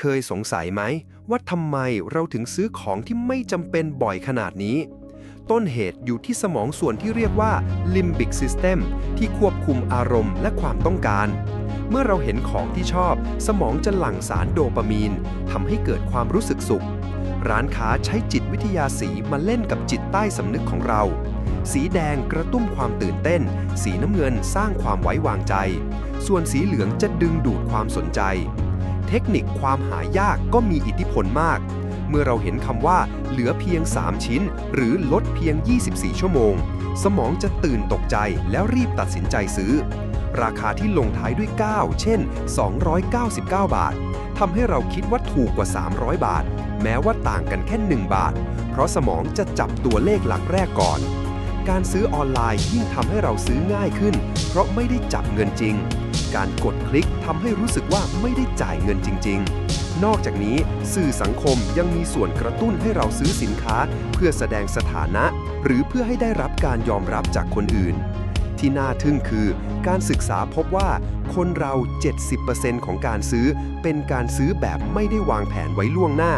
เคยสงสัยไหม ว่าทำไมเราถึงซื้อของที่ไม่จำเป็นบ่อยขนาดนี้ ต้นเหตุอยู่ที่สมองส่วนที่เรียกว่า limbic system ที่ควบคุมอารมณ์และความต้องการ เมื่อเราเห็นของที่ชอบ สมองจะหลั่งสารโดปามีนทำให้เกิดความรู้สึกสุข ร้านค้าใช้จิตวิทยาสีมาเล่นกับจิตใต้สำนึกของเรา สีแดงกระตุ้มความตื่นเต้น สีน้ำเงินสร้างความไว้วางใจ ส่วนสีเหลืองจะดึงดูดความสนใจ เทคนิคความหายากก็มีอิทธิพลมาก เมื่อเราเห็นคำว่า เหลือเพียง 3 ชิ้น หรือลดเพียง 24 ชั่วโมง สมองจะตื่นตกใจแล้วรีบตัดสินใจซื้อ ราคาที่ลงท้ายด้วย 9 เช่น 299 บาททำให้เราคิดว่าถูกกว่า 300 บาท แม้ว่าต่างกันแค่ 1 บาท เพราะสมองจะจับตัวเลขหลักแรกก่อน การซื้อออนไลน์ยิ่งทำให้เราซื้อง่ายขึ้น เพราะไม่ได้จับเงินจริง การกดคลิกทำให้รู้สึกว่าไม่ได้จ่ายเงินจริง ๆนอกจากนี้สื่อสังคมยังมีส่วนกระตุ้นให้เราซื้อสินค้า เพื่อแสดงสถานะ หรือเพื่อให้ได้รับการยอมรับจากคนอื่น ที่น่าทึ่งคือ การศึกษาพบว่า คนเรา 70%ของการซื้อ เป็นการซื้อแบบไม่ได้วางแผนไว้ล่วงหน้า